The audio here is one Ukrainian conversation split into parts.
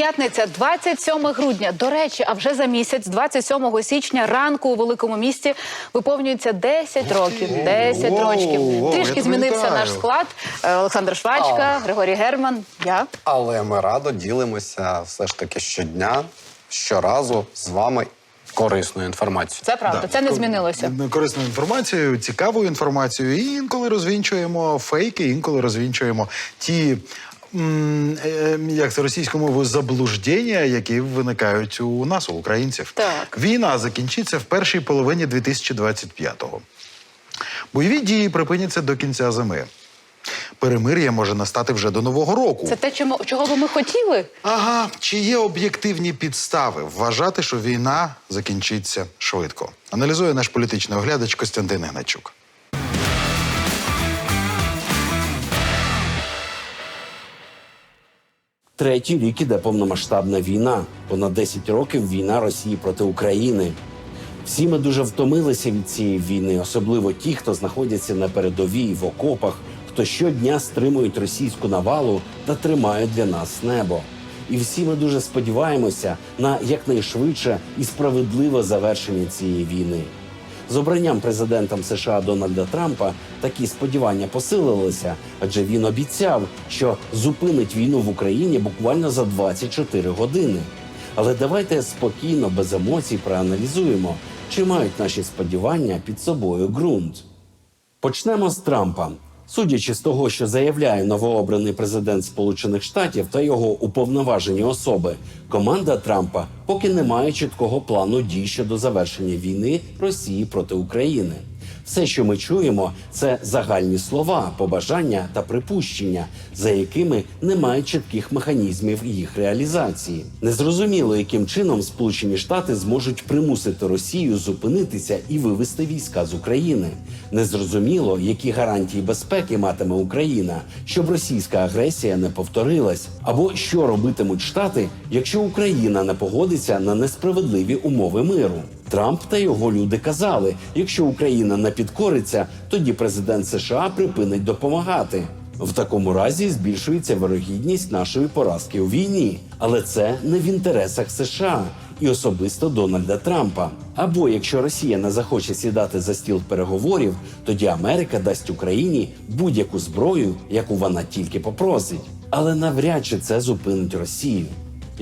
П'ятниця, 27 грудня. До речі, а вже за місяць, 27 січня, ранку у великому місті виповнюється 10 років. 10 Воу, років. Трішки змінився наш склад. Е, Олександр Швачка, Григорій Герман. Я Але ми радо ділимося все ж таки щодня, щоразу з вами корисною інформацією. це правда. Да. Це не змінилося. Корисною інформацією, цікавою інформацією. І інколи розвінчуємо фейки, інколи розвінчуємо ті. Е, Як це російською мовою заблуждення, які виникають у нас, у українців. Так. Війна закінчиться в першій половині 2025-го. Бойові дії припиняться до кінця зими. Перемир'я може настати вже до нового року. Це те, чому чого би ми хотіли. Ага, чи є об'єктивні підстави вважати, що війна закінчиться швидко? Аналізує наш політичний оглядач Костянтин Гначук. Третій рік іде повномасштабна війна. Понад 10 років війна Росії проти України. Всі ми дуже втомилися від цієї війни, особливо ті, хто знаходяться на передовій в окопах, хто щодня стримують російську навалу та тримають для нас небо. І всі ми дуже сподіваємося на якнайшвидше і справедливе завершення цієї війни. З обранням президентом США Дональда Трампа такі сподівання посилилися, адже він обіцяв, що зупинить війну в Україні буквально за 24 години. Але давайте спокійно, без емоцій, проаналізуємо, чи мають наші сподівання під собою ґрунт. Почнемо з Трампа. Судячи з того, що заявляє новообраний президент Сполучених Штатів та його уповноважені особи, команда Трампа поки не має чіткого плану дій щодо завершення війни Росії проти України. Все, що ми чуємо, це загальні слова, побажання та припущення, за якими немає чітких механізмів їх реалізації. Незрозуміло, яким чином Сполучені Штати зможуть примусити Росію зупинитися і вивести війська з України. Незрозуміло, які гарантії безпеки матиме Україна, щоб російська агресія не повторилась, або що робитимуть Штати, якщо Україна не погодиться на несправедливі умови миру. Трамп та його люди казали: якщо Україна не підкориться, тоді президент США припинить допомагати. В такому разі збільшується вирогідність нашої поразки у війні, але це не в інтересах США і особисто Дональда Трампа. Або якщо Росія не захоче сідати за стіл переговорів, тоді Америка дасть Україні будь-яку зброю, яку вона тільки попросить. Але навряд чи це зупинить Росію.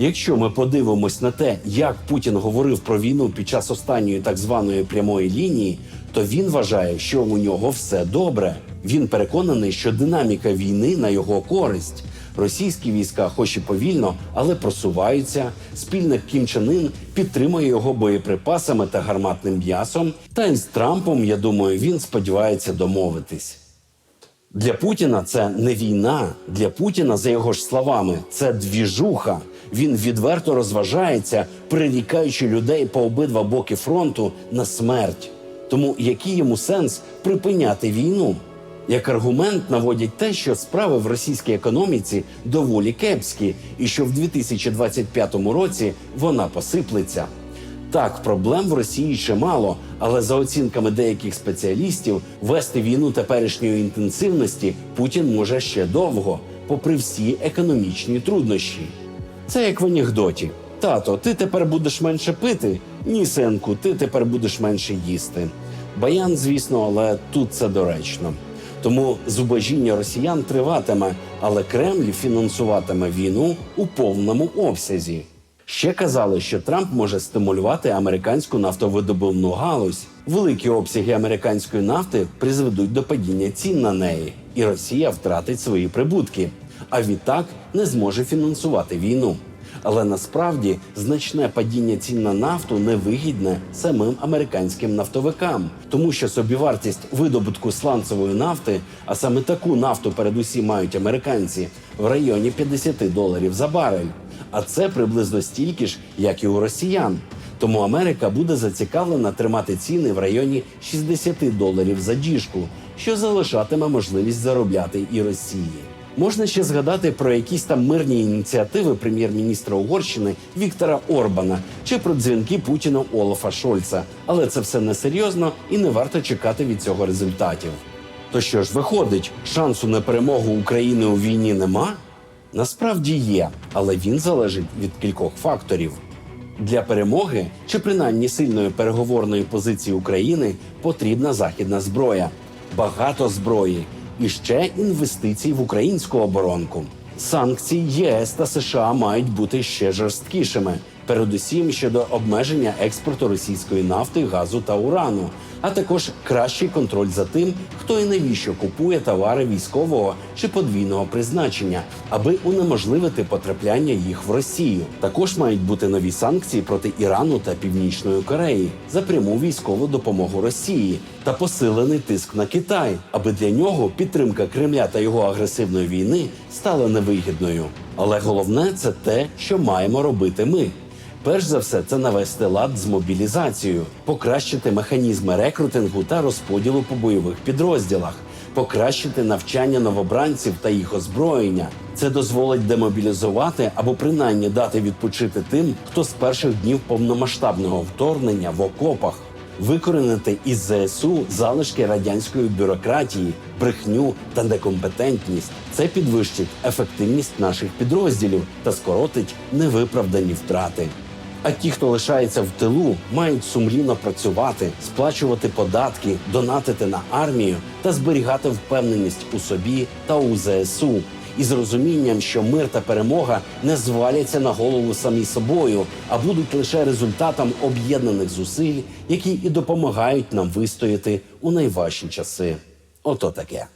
Якщо ми подивимось на те, як Путін говорив про війну під час останньої так званої прямої лінії, то він вважає, що у нього все добре. Він переконаний, що динаміка війни на його користь. Російські війська, хоч і повільно, але просуваються. Спільник Кім Чен Ін підтримує його боєприпасами та гарматним м'ясом. Та й з Трампом, я думаю, він сподівається домовитись. Для Путіна це не війна. Для Путіна, за його ж словами, це двіжуха. Він відверто розважається, прирікаючи людей по обидва боки фронту на смерть. Тому який йому сенс припиняти війну? Як аргумент наводять те, що справи в російській економіці доволі кепські, і що в 2025 році вона посиплеться. Так, проблем в Росії чимало, але за оцінками деяких спеціалістів, вести війну теперішньої інтенсивності Путін може ще довго, попри всі економічні труднощі. Це як в анекдоті. Тато, ти тепер будеш менше пити? Ні, синку, ти тепер будеш менше їсти. Баян, звісно, але тут це доречно. Тому зубожіння росіян триватиме, але Кремль фінансуватиме війну у повному обсязі. Ще казали, що Трамп може стимулювати американську нафтовидобувну галузь. Великі обсяги американської нафти призведуть до падіння цін на неї, і Росія втратить свої прибутки. А відтак не зможе фінансувати війну. Але насправді значне падіння цін на нафту невигідне самим американським нафтовикам, тому що собівартість видобутку сланцевої нафти, а саме таку нафту передусім мають американці, в районі 50 доларів за барель. А це приблизно стільки ж, як і у росіян. Тому Америка буде зацікавлена тримати ціни в районі 60 доларів за діжку, що залишатиме можливість заробляти і Росії. Можна ще згадати про якісь там мирні ініціативи прем'єр-міністра Угорщини Віктора Орбана чи про дзвінки Путіна Олафа Шольца, але це все несерйозно і не варто чекати від цього результатів. То що ж виходить, шансу на перемогу України у війні нема? Насправді є, але він залежить від кількох факторів. Для перемоги чи принаймні сильної переговорної позиції України потрібна західна зброя, багато зброї і ще інвестицій в українську оборонку. Санкції ЄС та США мають бути ще жорсткішими, передусім щодо обмеження експорту російської нафти, газу та урану, а також кращий контроль за тим, хто і навіщо купує товари військового чи подвійного призначення, аби унеможливити потрапляння їх в Росію. Також мають бути нові санкції проти Ірану та Північної Кореї за пряму військову допомогу Росії та посилений тиск на Китай, аби для нього підтримка Кремля та його агресивної війни стала невигідною. Але головне це те, що маємо робити ми. Перш за все, це навести лад з мобілізацією, покращити механізми рекрутингу та розподілу по бойових підрозділах, покращити навчання новобранців та їх озброєння. Це дозволить демобілізувати або принаймні дати відпочити тим, хто з перших днів повномасштабного вторгнення в окопах. Викоренити із ЗСУ залишки радянської бюрократії, брехню та некомпетентність. Це підвищить ефективність наших підрозділів та скоротить невиправдані втрати. А ті, хто лишається в тилу, мають сумлінно працювати, сплачувати податки, донатити на армію та зберігати впевненість у собі та у ЗСУ. Із розумінням, що мир та перемога не зваляться на голову самі собою, а будуть лише результатом об'єднаних зусиль, які і допомагають нам вистояти у найважчі часи. Ото таке.